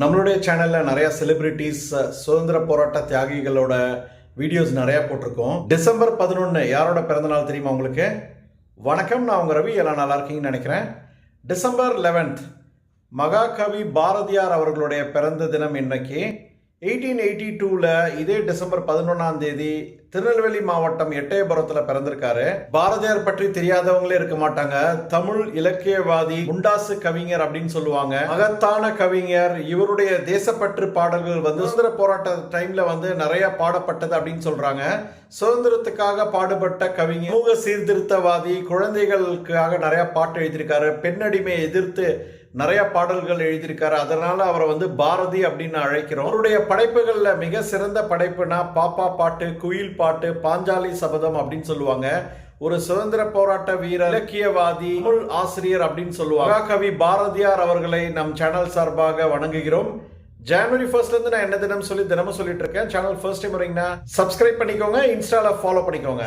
நம்மளுடைய சேனலில் நிறைய செலிபிரிட்டிஸ் சுதந்திர போராட்ட தியாகிகளோட வீடியோஸ் நிறைய போட்டிருக்கோம். டிசம்பர் பதினொன்று யாரோட பிறந்தநாள் தெரியுமா உங்களுக்கு? வணக்கம் நான் உங்கள் ரவி. எல்லாம் நல்லா இருக்கீங்கன்னு நினைக்கிறேன். டிசம்பர் லெவன்த் மகாகவி பாரதியார் அவர்களுடைய பிறந்த தினம் இன்னைக்கு. எயிட்டீன் எயிட்டி டூவில் இதே டிசம்பர் பதினொன்றாம் தேதி திருநெல்வேலி மாவட்டம் எட்டயபுரத்தில் பிறந்திருக்காரு. பாரதியார் பற்றி தெரியாதவங்களே இருக்க மாட்டாங்க. தமிழ் இலக்கியவாதி முண்டாசு கவிஞர் அப்படின்னு சொல்லுவாங்க. மகத்தான கவிஞர். இவருடைய தேசப்பற்று பாடல்கள் வந்து சுதந்திர போராட்ட டைம்ல வந்து நிறைய பாடப்பட்டது அப்படின்னு சொல்றாங்க. சுதந்திரத்துக்காக பாடுபட்ட கவிஞர் சமூக சீர்திருத்தவாதி குழந்தைகளுக்காக நிறைய பாட்டு எழுதியிருக்காரு. பெண்ணடிமையை எதிர்த்து நிறைய பாடல்கள் எழுதியிருக்காரு. அதனால அவரை வந்து பாரதி அப்படின்னு அழைக்கிறோம். அவருடைய படைப்புகள்ல மிக சிறந்த படைப்புனா பாப்பா பாட்டு குயில் பாட்டு பாஞ்சாலி சபதம் அப்படின்னு சொல்லுவாங்க. ஒரு சுதந்திர போராட்ட வீரர் இலக்கியவாதி தமிழ் ஆசிரியர் அப்படின்னு சொல்லுவாங்க. கவி பாரதியார் அவர்களை நம் சேனல் சார்பாக வணங்குகிறோம். ஜனவரி ஃபர்ஸ்ட்ல இருந்து நான் என்ன தினம் சொல்லி தினமும் சொல்லிட்டு இருக்கேன். சேனல் ஃபர்ஸ்ட் டைம் வரீங்கன்னா சப்ஸ்கிரைப் பண்ணிக்கோங்க. இன்ஸ்டால ஃபாலோ பண்ணிக்கோங்க.